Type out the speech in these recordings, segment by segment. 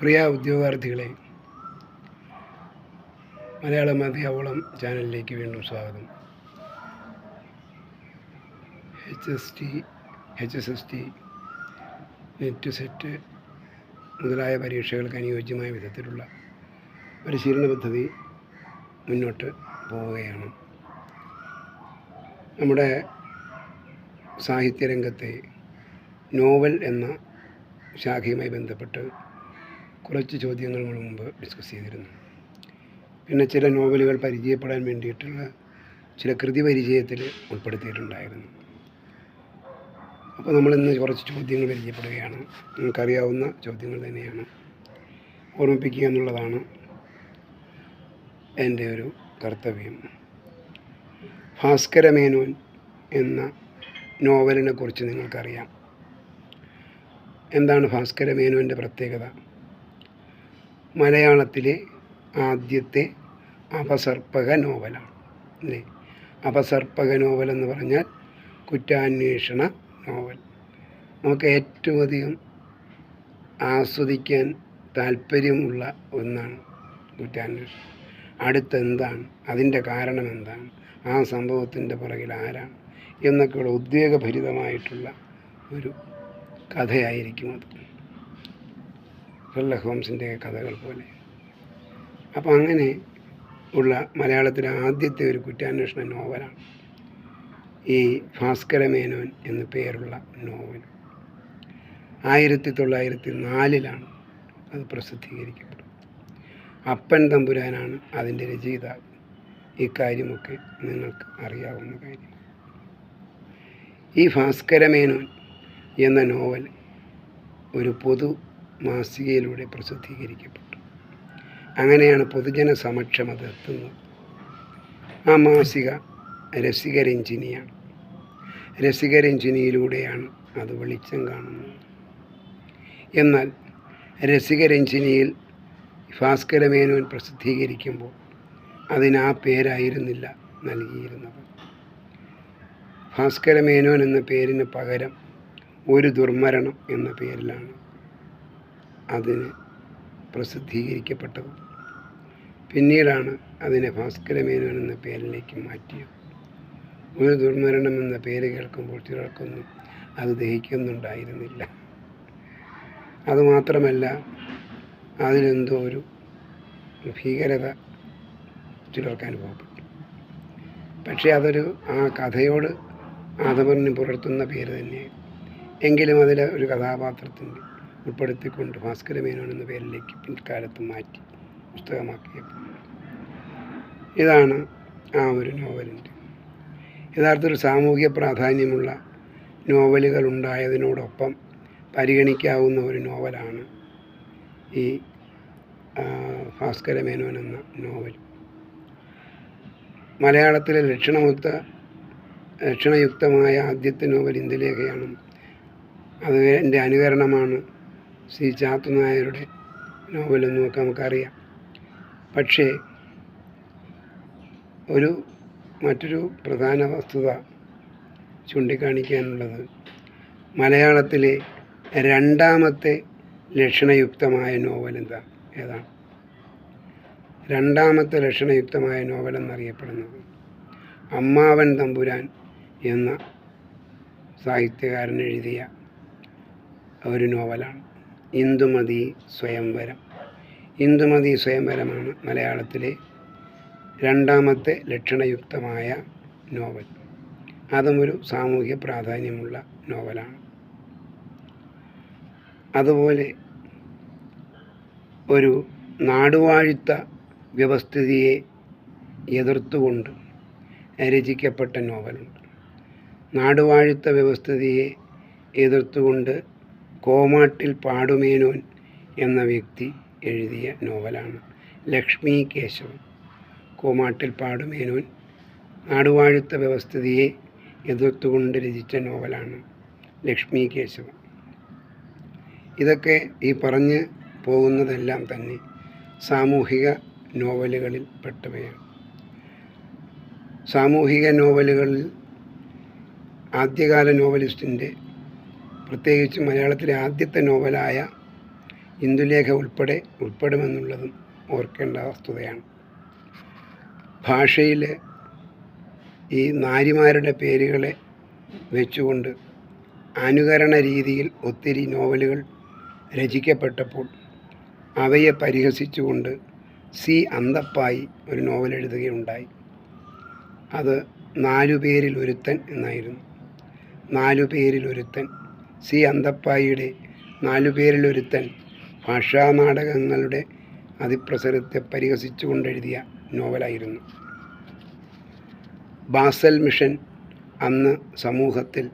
പ്രിയ ഉദ്യോഗാർത്ഥികളെ മലയാള അധ്യാവളം ചാനലിലേക്ക് വീണ്ടും സ്വാഗതം. H S T H S S T NET SET മുതലായ പരീക്ഷകൾക്ക് അനുയോജ്യമായ വിധത്തിലുള്ള പരിശീലന പദ്ധതി മുന്നോട്ട് പോവുകയാണ്. നമ്മുടെ സാഹിത്യരംഗത്തെ നോവൽ എന്ന ശാഖയുമായി ബന്ധപ്പെട്ട് കുറച്ച് ചോദ്യങ്ങൾ മുമ്പ് ഡിസ്കസ് ചെയ്തിരുന്നു. പിന്നെ ചില നോവലുകൾ പരിചയപ്പെടാൻ വേണ്ടിയിട്ടുള്ള ചില കൃതി പരിചയത്തിൽ ഉൾപ്പെടുത്തിയിട്ടുണ്ടായിരുന്നു. അപ്പോൾ നമ്മളിന്ന് കുറച്ച് ചോദ്യങ്ങൾ പരിചയപ്പെടുകയാണ്. നിങ്ങൾക്കറിയാവുന്ന ചോദ്യങ്ങൾ തന്നെയാണ്. ഓർമ്മിപ്പിക്കുക എന്നുള്ളതാണ് എന്റെ ഒരു കർത്തവ്യം. ഭാസ്കരമേനോൻ എന്ന നോവലിനെ കുറിച്ച് നിങ്ങൾക്കറിയാം. എന്താണ് ഭാസ്കരമേനോന്റെ പ്രത്യേകത? മലയാളത്തിലെ ആദ്യത്തെ അപസർപ്പക നോവലാണ്. അല്ലേ അപസർപ്പക നോവൽ എന്ന് പറഞ്ഞാൽ കുറ്റാന്വേഷണ നോവൽ. നമുക്ക് ഏറ്റവും അധികം ആസ്വദിക്കാൻ താല്പര്യമുള്ള ഒന്നാണ് കുറ്റാന്വേഷണം. അടുത്തെന്താണ്? അതിന്റെ കാരണം എന്താണ് ആ സംഭവത്തിന്റെ പുറകിൽ ആരാണ്? എന്നൊക്കെയുള്ള ഉദ്വേഗഭരിതമായിട്ടുള്ള ഒരു കഥയായിരിക്കും അത്. ഷെർല ഹോംസിന്റെ കഥകൾ പോലെ. അപ്പോൾ അങ്ങനെ ഉള്ള മലയാളത്തിലെ ആദ്യത്തെ ഒരു കുറ്റാന്വേഷണ നോവലാണ് ഈ ഭാസ്കരമേനോൻ എന്നു പേരുള്ള നോവൽ. ആയിരത്തി തൊള്ളായിരത്തി നാലിലാണ് അത് പ്രസിദ്ധീകരിക്കപ്പെടുന്നത് അപ്പൻ തമ്പുരാനാണ് അതിന്റെ രചയിതാവ്. ഇക്കാര്യമൊക്കെ നിങ്ങൾക്ക് അറിയാവുന്ന കാര്യം. ഈ ഭാസ്കരമേനോൻ എന്ന നോവൽ ഒരു പൊതു മാസികയിലൂടെ പ്രസിദ്ധീകരിക്കപ്പെട്ടു. അങ്ങനെയാണ് പൊതുജന സമക്ഷം അത് എത്തുന്നത്. ആ മാസിക രസികരഞ്ജിനിയാണ്. രസികരഞ്ജിനിയിലൂടെയാണ് അത് വെളിച്ചം കാണുന്നത്. എന്നാൽ രസികരഞ്ജിനിയിൽ ഭാസ്കരമേനോൻ പ്രസിദ്ധീകരിക്കുമ്പോൾ അതിന് ആ പേരായിരുന്നില്ല നൽകിയിരുന്നത്. ഭാസ്കരമേനോൻ എന്ന പേരിന് പകരം ഒരു ദുർമരണം എന്ന പേരിലാണ് അതിന് പ്രസിദ്ധീകരിക്കപ്പെട്ടത് പിന്നീടാണ് അതിനെ ഭാസ്കരമേനോൻ എന്ന പേരിലേക്ക് മാറ്റിയത്. ഒരു ദുർമരണം എന്ന പേര് കേൾക്കുമ്പോൾ ചിലർക്കൊന്നും അത് ദഹിക്കുന്നുണ്ടായിരുന്നില്ല. അതുമാത്രമല്ല അതിലെന്തോ ഒരു ഭീകരത ചിലർക്ക് അനുഭവപ്പെട്ടു. പക്ഷേ അതൊരു ആ കഥയോട് ആദമറിന് പുലർത്തുന്ന പേര് തന്നെയാണ് എങ്കിലും അതിലെ ഒരു കഥാപാത്രത്തിന്റെ ഉൾപ്പെടുത്തിക്കൊണ്ട് ഭാസ്കരമേനോൻ എന്ന പേരിലേക്ക് പിൽക്കാലത്ത് മാറ്റി പുസ്തകമാക്കിയപ്പോൾ. ഇതാണ് ആ ഒരു നോവലിന്റെ. യഥാർത്ഥത്തിൽ സാമൂഹിക പ്രാധാന്യമുള്ള നോവലുകൾ ഉണ്ടായതിനോടൊപ്പം പരിഗണിക്കാവുന്ന ഒരു നോവലാണ് ഈ ഭാസ്കരമേനോൻ എന്ന നോവൽ. മലയാളത്തിലെ ലക്ഷണമുക്ത ലക്ഷണയുക്തമായ ആദ്യത്തെ നോവൽ ഇന്ദുലേഖയാണ് അത് എന്റെ അനുകരണമാണ്. ശ്രീ ചാത്തുനായരുടെ നോവലൊന്നും ഒക്കെ നമുക്കറിയാം. പക്ഷേ ഒരു മറ്റൊരു പ്രധാന വസ്തുത ചൂണ്ടിക്കാണിക്കാനുള്ളത് മലയാളത്തിലെ രണ്ടാമത്തെ ലക്ഷണയുക്തമായ നോവൽ എന്താ ഏതാണ്? രണ്ടാമത്തെ ലക്ഷണയുക്തമായ നോവൽ എന്നറിയപ്പെടുന്നത് അമ്മാവൻ തമ്പുരാൻ എന്ന സാഹിത്യകാരൻ എഴുതിയ ഒരു നോവലാണ്. ഇന്ദുമതി സ്വയംവരം. ഇന്ദുമതി സ്വയംവരമാണ് മലയാളത്തിലെ രണ്ടാമത്തെ ലക്ഷണയുക്തമായ നോവൽ. അതും ഒരു സാമൂഹ്യ പ്രാധാന്യമുള്ള നോവലാണ്. അതുപോലെ ഒരു നാടുവാഴുത്ത വ്യവസ്ഥിതിയെ എതിർത്തുകൊണ്ട് രചിക്കപ്പെട്ട നോവലുണ്ട്. നാടുവാഴുത്ത വ്യവസ്ഥിതിയെ എതിർത്തുകൊണ്ട് കോമാട്ടിൽ പാടുമേനോൻ എന്ന വ്യക്തി എഴുതിയ നോവലാണ്. ലക്ഷ്മി കേശവൻ. കോമാട്ടിൽ പാടുമേനോൻ നാടുവാഴുത്ത വ്യവസ്ഥിതിയെ എതിർത്തുകൊണ്ട് രചിച്ച നോവലാണ് ലക്ഷ്മി കേശവൻ. ഇതൊക്കെ ഈ പറഞ്ഞ് പോകുന്നതെല്ലാം തന്നെ സാമൂഹിക നോവലുകളിൽ പെട്ടവയാണ്. സാമൂഹിക നോവലുകളിൽ ആദ്യകാല നോവലിസ്റ്റിന്റെ പ്രത്യേകിച്ച് മലയാളത്തിലെ ആദ്യത്തെ നോവലായ ഇന്ദുലേഖ ഉൾപ്പെടെ ഉൾപ്പെടുമെന്നുള്ളതും ഓർക്കേണ്ട വസ്തുതയാണ്. ഭാഷയിൽ ഈ നാരിമാരുടെ പേരുകളെ വെച്ചുകൊണ്ട് അനുകരണ രീതിയിൽ ഒത്തിരി നോവലുകൾ രചിക്കപ്പെട്ടപ്പോൾ അവയെ പരിഹസിച്ചുകൊണ്ട് സി. അന്തപ്പായി ഒരു നോവൽ എഴുതുകയുണ്ടായി. അത് നാലു പേരിൽ ഒരുത്തൻ എന്നായിരുന്നു. നാലു പേരിൽ ഒരുത്തൻ സി അന്തപ്പായിയുടെ നാലുപേരിലൊരുത്തൻ ഭാഷാ നാടകങ്ങളുടെ അതിപ്രസരത്തെ പരിഹസിച്ചുകൊണ്ടെഴുതിയ നോവലായിരുന്നു. ബാസൽ മിഷൻ അന്ന് സമൂഹത്തിൽ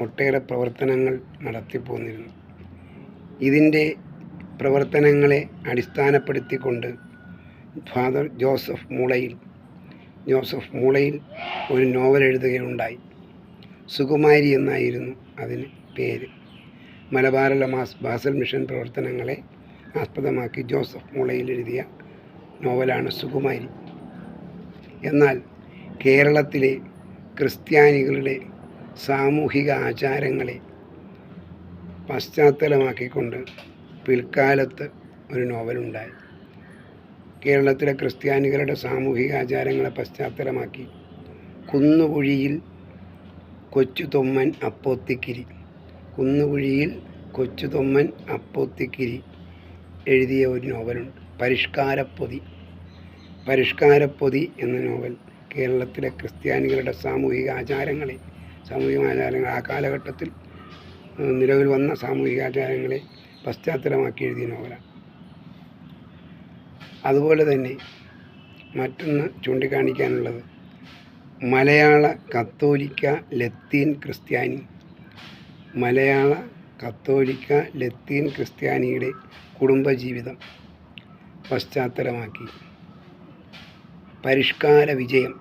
ഒട്ടേറെ പ്രവർത്തനങ്ങൾ നടത്തിപ്പോന്നിരുന്നു. ഇതിന്റെ പ്രവർത്തനങ്ങളെ അടിസ്ഥാനപ്പെടുത്തിക്കൊണ്ട് father Joseph Moolayil Joseph Moolayil ഒരു നോവൽ എഴുതുകയുണ്ടായി സുകുമാരി എന്നായിരുന്നു അതിന് പേര്. മലബാറിലെ മാസ് ബാസൽ മിഷൻ പ്രവർത്തനങ്ങളെ ആസ്പദമാക്കി ജോസഫ് മുളയിൽ എഴുതിയ നോവലാണ് സുകുമാരി. എന്നാൽ കേരളത്തിലെ ക്രിസ്ത്യാനികളുടെ സാമൂഹിക ആചാരങ്ങളെ പശ്ചാത്തലമാക്കിക്കൊണ്ട് പിൽക്കാലത്ത് ഒരു നോവലുണ്ടായി. കേരളത്തിലെ ക്രിസ്ത്യാനികളുടെ സാമൂഹിക ആചാരങ്ങളെ പശ്ചാത്തലമാക്കി കുന്നുകുഴിയിൽ കൊച്ചുതൊമ്മൻ അപ്പോത്തിക്കിരി കുന്നുകുഴിയിൽ കൊച്ചുതൊമ്മൻ അപ്പോത്തിക്കിരി എഴുതിയ ഒരു നോവലുണ്ട്. പരിഷ്കാരപ്പൊതി. പരിഷ്കാരപ്പൊതി എന്ന നോവൽ കേരളത്തിലെ ക്രിസ്ത്യാനികളുടെ സാമൂഹിക ആചാരങ്ങളെ സാമൂഹിക ആചാരങ്ങൾ ആ കാലഘട്ടത്തിൽ നിലവിൽ വന്ന സാമൂഹിക ആചാരങ്ങളെ പശ്ചാത്തലമാക്കി എഴുതിയ നോവലാണ്. അതുപോലെ തന്നെ മറ്റൊന്ന് ചൂണ്ടിക്കാണിക്കാനുള്ളത് മലയാള കത്തോലിക്ക ലത്തീൻ ക്രിസ്ത്യാനി മലയാള കത്തോലിക്ക ലത്തീൻ ക്രിസ്ത്യാനിയുടെ കുടുംബജീവിതം പശ്ചാത്തലമാക്കി. പരിഷ്കാര വിജയം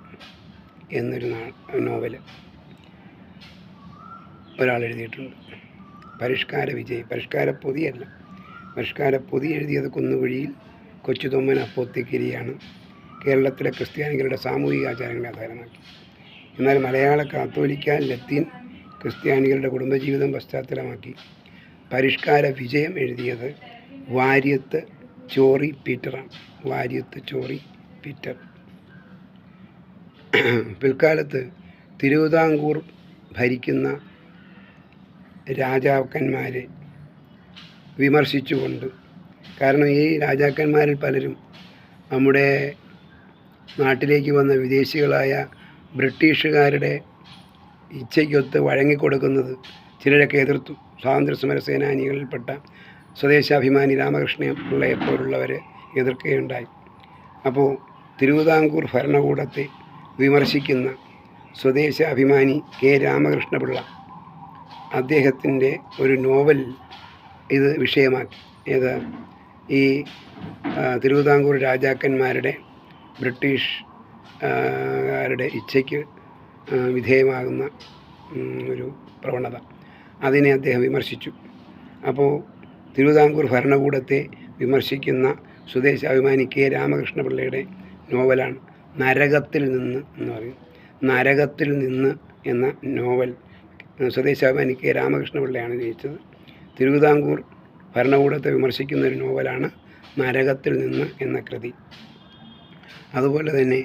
എന്നൊരു നോവൽ ഒരാൾ എഴുതിയിട്ടുണ്ട്. പരിഷ്കാര വിജയം പരിഷ്കാര പൊതിയല്ല പരിഷ്കാര പൊതി എഴുതിയത് കുന്നുകുഴിയിൽ കൊച്ചുതൊമ്മൻ അപ്പോത്തിക്കിരിയാണ്. കേരളത്തിലെ ക്രിസ്ത്യാനികളുടെ സാമൂഹിക ആചാരങ്ങളെ ആധാരമാക്കി. എന്നാൽ മലയാള കാത്തോലിക്ക ലത്തീൻ ക്രിസ്ത്യാനികളുടെ കുടുംബജീവിതം പശ്ചാത്തലമാക്കി. പരിഷ്കാര വിജയം എഴുതിയത് വാര്യത്ത് ചോറി പീറ്ററാണ്. വാര്യത്ത് ചോറി പീറ്റർ. പിൽക്കാലത്ത് തിരുവിതാംകൂർ ഭരിക്കുന്ന രാജാക്കന്മാരെ വിമർശിച്ചുകൊണ്ട് കാരണം ഈ രാജാക്കന്മാരിൽ പലരും നമ്മുടെ നാട്ടിലേക്ക് വന്ന വിദേശികളായ ബ്രിട്ടീഷുകാരുടെ ഇച്ഛയ്ക്കൊത്ത് വഴങ്ങിക്കൊടുക്കുന്നത് ചിലരൊക്കെ എതിർത്തു. സ്വാതന്ത്ര്യ സമര സേനാനികളിൽപ്പെട്ട സ്വദേശാഭിമാനി രാമകൃഷ്ണ പിള്ളയെ പോലുള്ളവരെ എതിർക്കുകയുണ്ടായി. അപ്പോൾ തിരുവിതാംകൂർ ഭരണകൂടത്തെ വിമർശിക്കുന്ന സ്വദേശാഭിമാനി കെ രാമകൃഷ്ണപിള്ള അദ്ദേഹത്തിന്റെ ഒരു നോവൽ ഇത് വിഷയമാക്കി. ഏത്? ഈ തിരുവിതാംകൂർ രാജാക്കന്മാരുടെ ബ്രിട്ടീഷ് ആ, കാരുടെ ഇച്ഛയ്ക്ക് വിധേയമാകുന്ന ഒരു പ്രവണത. അതിനെ അദ്ദേഹം വിമർശിച്ചു. അപ്പോൾ തിരുവിതാംകൂർ ഭരണകൂടത്തെ വിമർശിക്കുന്ന സ്വദേശാഭിമാനി കെ. രാമകൃഷ്ണപിള്ളയുടെ നോവലാണ് നരകത്തിൽ നിന്ന് എന്ന് പറയും നരകത്തിൽ നിന്ന് എന്ന നോവൽ സ്വദേശാഭിമാനി കെ. രാമകൃഷ്ണപിള്ളയാണ് രചിച്ചത്. തിരുവിതാംകൂർ ഭരണകൂടത്തെ വിമർശിക്കുന്ന ഒരു നോവലാണ് നരകത്തിൽ നിന്ന് എന്ന കൃതി. അതുപോലെ തന്നെ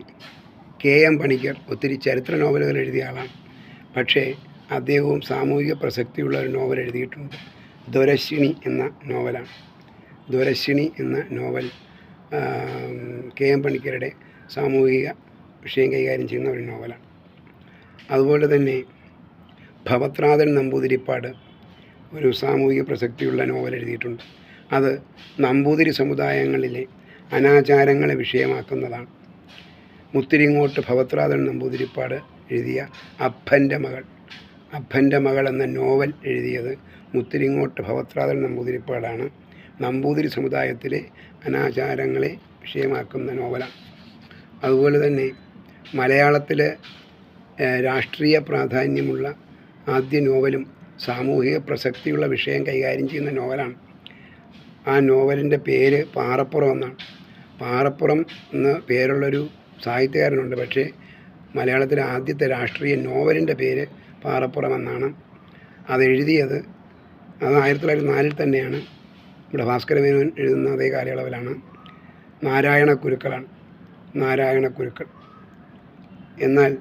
കെ എം പണിക്കർ ഒത്തിരി ചരിത്ര നോവലുകൾ എഴുതിയ ആളാണ്. പക്ഷേ അദ്ദേഹവും സാമൂഹിക പ്രസക്തിയുള്ള ഒരു നോവൽ എഴുതിയിട്ടുണ്ട്. ദുരശ്വിനി എന്ന നോവലാണ്. ദുരശ്വിനി എന്ന നോവൽ കെ എം പണിക്കരുടെ സാമൂഹിക വിഷയം കൈകാര്യം ചെയ്യുന്ന ഒരു നോവലാണ്. അതുപോലെ തന്നെ ഭവത്രാതൻ നമ്പൂതിരിപ്പാട് ഒരു സാമൂഹിക പ്രസക്തിയുള്ള നോവൽ എഴുതിയിട്ടുണ്ട്. അത് നമ്പൂതിരി സമുദായങ്ങളിലെ അനാചാരങ്ങളെ വിഷയമാക്കുന്നതാണ്. മുത്തിരിങ്ങോട്ട് ഭവത്രാതൻ നമ്പൂതിരിപ്പാട് എഴുതിയ അപ്പന്റെ മകൾ. അപ്പന്റെ മകൾ എന്ന നോവൽ എഴുതിയത് മുത്തിരിങ്ങോട്ട് ഭവത്രാതൻ നമ്പൂതിരിപ്പാടാണ്. നമ്പൂതിരി സമുദായത്തിലെ അനാചാരങ്ങളെ വിഷയമാക്കുന്ന നോവലാണ്. അതുപോലെ തന്നെ മലയാളത്തിൽ രാഷ്ട്രീയ പ്രാധാന്യമുള്ള ആദ്യ നോവലും സാമൂഹിക പ്രസക്തിയുള്ള വിഷയം കൈകാര്യം ചെയ്യുന്ന നോവലാണ്. ആ നോവലിന്റെ പേര് പാറപ്പുറം എന്നാണ്. പാറപ്പുറം എന്ന പേരുള്ളൊരു സാഹിത്യകാരനുണ്ട്. പക്ഷേ മലയാളത്തിലെ ആദ്യത്തെ രാഷ്ട്രീയ നോവലിന്റെ പേര് പാറപ്പുറം എന്നാണ് അത് എഴുതിയത്. അത് ആയിരത്തി തൊള്ളായിരത്തി നാലിൽ തന്നെയാണ്. ഇവിടെ ഭാസ്കരമേനോൻ എഴുതുന്ന അതേ കാലയളവിലാണ്. നാരായണ കുരുക്കളാണ് നാരായണ കുരുക്കൾ എന്നാൽ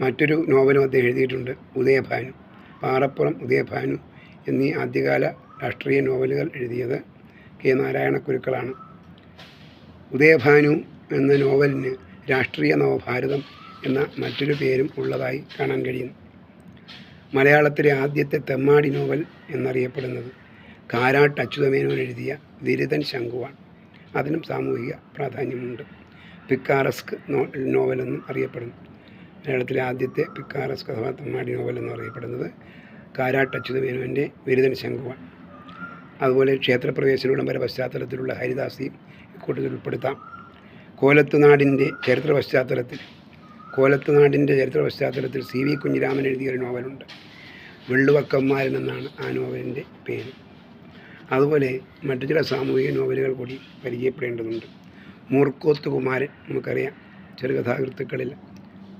മറ്റൊരു നോവലും അദ്ദേഹം എഴുതിയിട്ടുണ്ട്. ഉദയഭാനു. പാറപ്പുറം ഉദയഭാനു എന്നീ ആദ്യകാല രാഷ്ട്രീയ നോവലുകൾ എഴുതിയത് കെ നാരായണ കുരുക്കളാണ് ഉദയഭാനു എന്ന നോവലിന് രാഷ്ട്രീയ നവഭാരതം എന്ന മറ്റൊരു പേരും ഉള്ളതായി കാണാൻ കഴിയുന്നു മലയാളത്തിലെ ആദ്യത്തെ തെമ്മാടി നോവൽ എന്നറിയപ്പെടുന്നത് കാരാട്ട് അച്യുതമേനോൻ എഴുതിയ ദിരിതൻ ശംഖുവാണ്. അതിനും സാമൂഹിക പ്രാധാന്യമുണ്ട്. പിക്കാറസ്ക് നോ നോവലെന്നും അറിയപ്പെടുന്നു. മലയാളത്തിലെ ആദ്യത്തെ പിക്കാറസ്ക് അഥവാ തെമ്മാടി നോവൽ എന്ന് അറിയപ്പെടുന്നത് കാരാട്ട് അച്യുതമേനോന്റെ വിരുദൻ ശംഖുവാണ്. അതുപോലെ ക്ഷേത്രപ്രവേശന ഉടമ്പര പശ്ചാത്തലത്തിലുള്ള ഹരിദാസിയും ഇക്കൂട്ടത്തിൽ ഉൾപ്പെടുത്താം. കോലത്തുനാടിന്റെ ചരിത്ര പശ്ചാത്തലത്തിൽ കോലത്തുനാടിന്റെ ചരിത്ര പശ്ചാത്തലത്തിൽ സി വി കുഞ്ഞിരാമൻ എഴുതിയ ഒരു നോവലുണ്ട്. വെള്ളുവക്കന്മാരൻ എന്നാണ് ആ നോവലിന്റെ പേര്. അതുപോലെ മറ്റു ചില സാമൂഹിക നോവലുകൾ കൂടി പരിചയപ്പെടേണ്ടതുണ്ട്. മൂർക്കോത്ത് കുമാരൻ നമുക്കറിയാം ചെറുകഥാകൃത്തുക്കളിൽ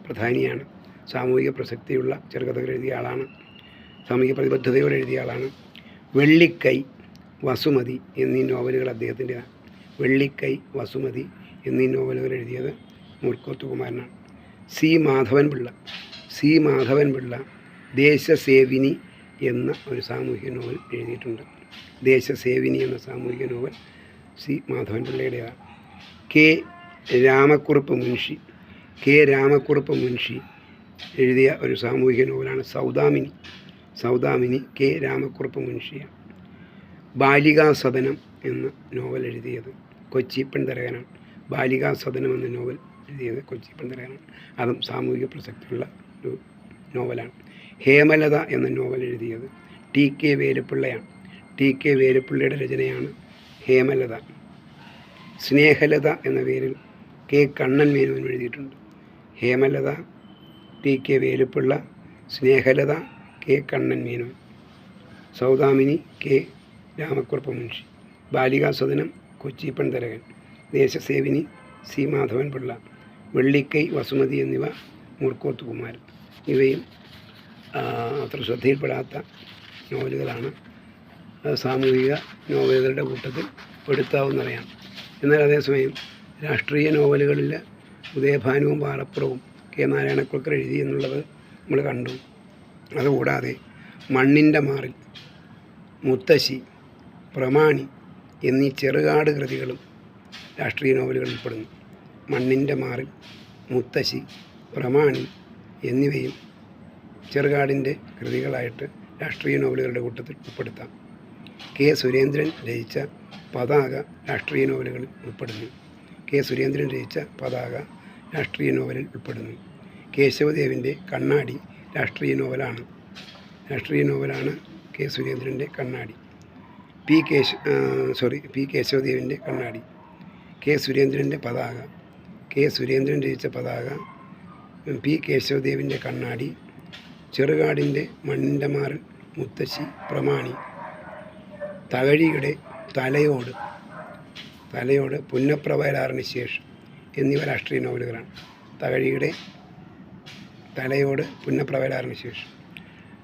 പ്രധാനിയാണ്. സാമൂഹിക പ്രസക്തിയുള്ള ചെറുകഥകൾ എഴുതിയ ആളാണ്. സാമൂഹിക പ്രതിബദ്ധതയോടെ എഴുതിയ ആളാണ്. വെള്ളിക്കൈ വസുമതി എന്നീ നോവലുകൾ അദ്ദേഹത്തിന്റെതാണ്. വെള്ളിക്കൈ വസുമതി എന്നീ നോവലുകൾ എഴുതിയത് മൂർക്കോത്ത് കുമാരനാണ് സി മാധവൻ പിള്ള. സി മാധവൻ പിള്ള ദേശസേവിനി എന്ന ഒരു സാമൂഹിക നോവൽ എഴുതിയിട്ടുണ്ട്. ദേശസേവിനി എന്ന സാമൂഹിക നോവൽ സി മാധവൻ പിള്ളയുടേതാണ്. കെ രാമക്കുറുപ്പ് മുൻഷി. കെ രാമക്കുറുപ്പ് മുൻഷി എഴുതിയ ഒരു സാമൂഹിക നോവലാണ് സൗദാമിനി. സൗദാമിനി കെ രാമക്കുറുപ്പ് മുൻഷിയാണ്. ബാലികാസദനം എന്ന നോവൽ എഴുതിയത് കൊച്ചി പെൺതരകനാണ്. ബാലികാസദനം എന്ന നോവൽ എഴുതിയത് കൊച്ചി പെൺതരകനാണ് അതും സാമൂഹിക പ്രസക്തിയുള്ള ഒരു നോവലാണ്. ഹേമലത എന്ന നോവൽ എഴുതിയത് ടി കെ വേലുപ്പിള്ളയാണ് ടി കെ വേലുപ്പിള്ളയുടെ രചനയാണ് ഹേമലത. സ്നേഹലത എന്ന പേരിൽ കെ കണ്ണൻ മേനോൻ എഴുതിയിട്ടുണ്ട്. Hemalatha T K Velupillai Snehalatha K Kannan Menon. Saudamini K Ramakkurup Munshi. Balikasadanam Kochi Penthurakan Deshasevini C. Madhavan Pillai വെള്ളിക്കൈ Vasumathi എന്നിവ മുർക്കോത്ത് കുമാരൻ ഇവയും അത്ര ശ്രദ്ധയിൽപ്പെടാത്ത നോവലുകളാണ്. സാമൂഹിക നോവലുകളുടെ കൂട്ടത്തിൽ പെടുത്താവുന്നറിയാം എന്നാൽ അതേസമയം രാഷ്ട്രീയ നോവലുകളിൽ ഉദയഭാനുവും പാറപ്പുറവും കെ. നാരായണക്കുളക്കർ എഴുതി എന്നുള്ളത് നമ്മൾ കണ്ടു. അതുകൂടാതെ മണ്ണിന്റെ മാറിൽ മുത്തശ്ശി പ്രമാണി എന്നീ ചെറുകാട് കൃതികളും രാഷ്ട്രീയ നോവലുകൾ ഉൾപ്പെടുന്നു. മണ്ണിന്റെ മാറി മുത്തശ്ശി പ്രമാണി എന്നിവയും ചെറുകാടിന്റെ കൃതികളായിട്ട് രാഷ്ട്രീയ നോവലുകളുടെ കൂട്ടത്തിൽ ഉൾപ്പെടുത്താം. കെ. സുരേന്ദ്രൻ രചിച്ച പതാക രാഷ്ട്രീയ നോവലുകളിൽ ഉൾപ്പെടുന്നു. കെ. സുരേന്ദ്രൻ രചിച്ച പതാക രാഷ്ട്രീയ നോവലിൽ ഉൾപ്പെടുന്നു. കേശവദേവിന്റെ കണ്ണാടി രാഷ്ട്രീയ നോവലാണ്. രാഷ്ട്രീയ നോവലാണ് കെ. സുരേന്ദ്രന്റെ കണ്ണാടി. പി. കേശ സോറി പി. കേശവദേവിന്റെ കണ്ണാടി. കെ സുരേന്ദ്രന്റെ പതാക കെ സുരേന്ദ്രൻ രചിച്ച പതാക പി കേശവദേവിന്റെ കണ്ണാടി ചെറുകാടിന്റെ മാറിൽ മുത്തശ്ശി പ്രമാണി തകഴിയുടെ തലയോട് തലയോട് പുന്നപ്രവയലാറിന് ശേഷം എന്നിവ രാഷ്ട്രീയ നോവലുകളാണ്. തകഴിയുടെ തലയോട് പുന്നപ്രവയലാറിന് ശേഷം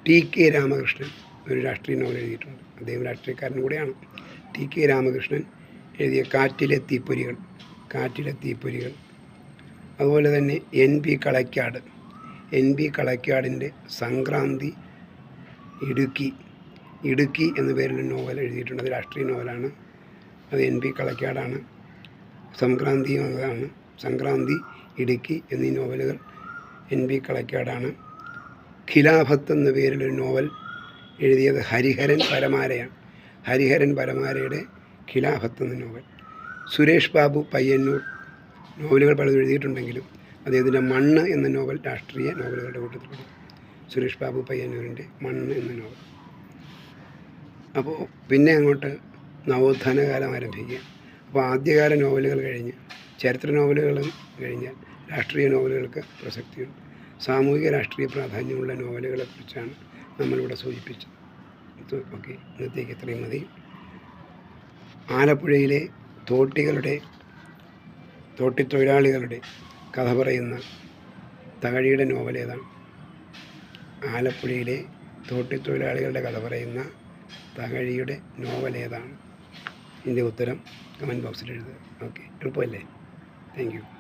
ടി കെ രാമകൃഷ്ണൻ ഒരു രാഷ്ട്രീയ നോവൽ എഴുതിയിട്ടുണ്ട്. അദ്ദേഹം രാഷ്ട്രീയക്കാരൻ കൂടെയാണ്. ടി കെ രാമകൃഷ്ണൻ എഴുതിയ കാറ്റിലെ തീപ്പൊരികൾ കാറ്റിലെ തീപ്പൊരികൾ. അതുപോലെ തന്നെ N P Kalakkad N P കളക്കാടിന്റെ Sankranthi Idukki. Idukki എന്ന പേരിൽ നോവൽ എഴുതിയിട്ടുണ്ട്. അത് രാഷ്ട്രീയ നോവലാണ്. അത് എൻ പി കളക്കാടാണ് സംക്രാന്തി എന്നതാണ് സംക്രാന്തി ഇടുക്കി എന്നീ നോവലുകൾ എൻ പി കളക്കാടാണ് ഖിലാഫത്ത് എന്ന പേരിലൊരു നോവൽ എഴുതിയത് ഹരിഹരൻ പരമാരയാണ്. ഹരിഹരൻ പരമാരയുടെ ഖിലാഫത്ത് എന്ന നോവൽ സുരേഷ് ബാബു പയ്യന്നൂർ നോവലുകൾ പലതും എഴുതിയിട്ടുണ്ടെങ്കിലും അദ്ദേഹത്തിന്റെ മണ്ണ് എന്ന നോവൽ രാഷ്ട്രീയ നോവലുകളുടെ കൂട്ടത്തിൽപ്പെടും സുരേഷ് ബാബു പയ്യന്നൂരിന്റെ മണ്ണ് എന്ന നോവൽ. അപ്പോൾ പിന്നെ അങ്ങോട്ട് നവോത്ഥാന കാലം ആരംഭിക്കുക. അപ്പോൾ ആദ്യകാല നോവലുകൾ കഴിഞ്ഞ് ചരിത്ര നോവലുകളും കഴിഞ്ഞാൽ രാഷ്ട്രീയ നോവലുകൾക്ക് പ്രസക്തിയുണ്ട്. സാമൂഹിക രാഷ്ട്രീയ പ്രാധാന്യമുള്ള നോവലുകളെക്കുറിച്ചാണ് നമ്മളിവിടെ സൂചിപ്പിച്ചത്. ഓക്കെ ഇന്നത്തേക്ക് ഇത്രയും മതി. ആലപ്പുഴയിലെ തോട്ടികളുടെ തോട്ടിത്തൊഴിലാളികളുടെ കഥ പറയുന്ന തകഴിയുടെ നോവൽ ഏതാണ്? ആലപ്പുഴയിലെ തോട്ടിത്തൊഴിലാളികളുടെ കഥ പറയുന്ന തകഴിയുടെ നോവൽ ഏതാണ്? ഇതിന്റെ ഉത്തരം കമന്റ് ബോക്സിൽ എഴുതുക. ഓക്കെ എളുപ്പമല്ലേ? Thank you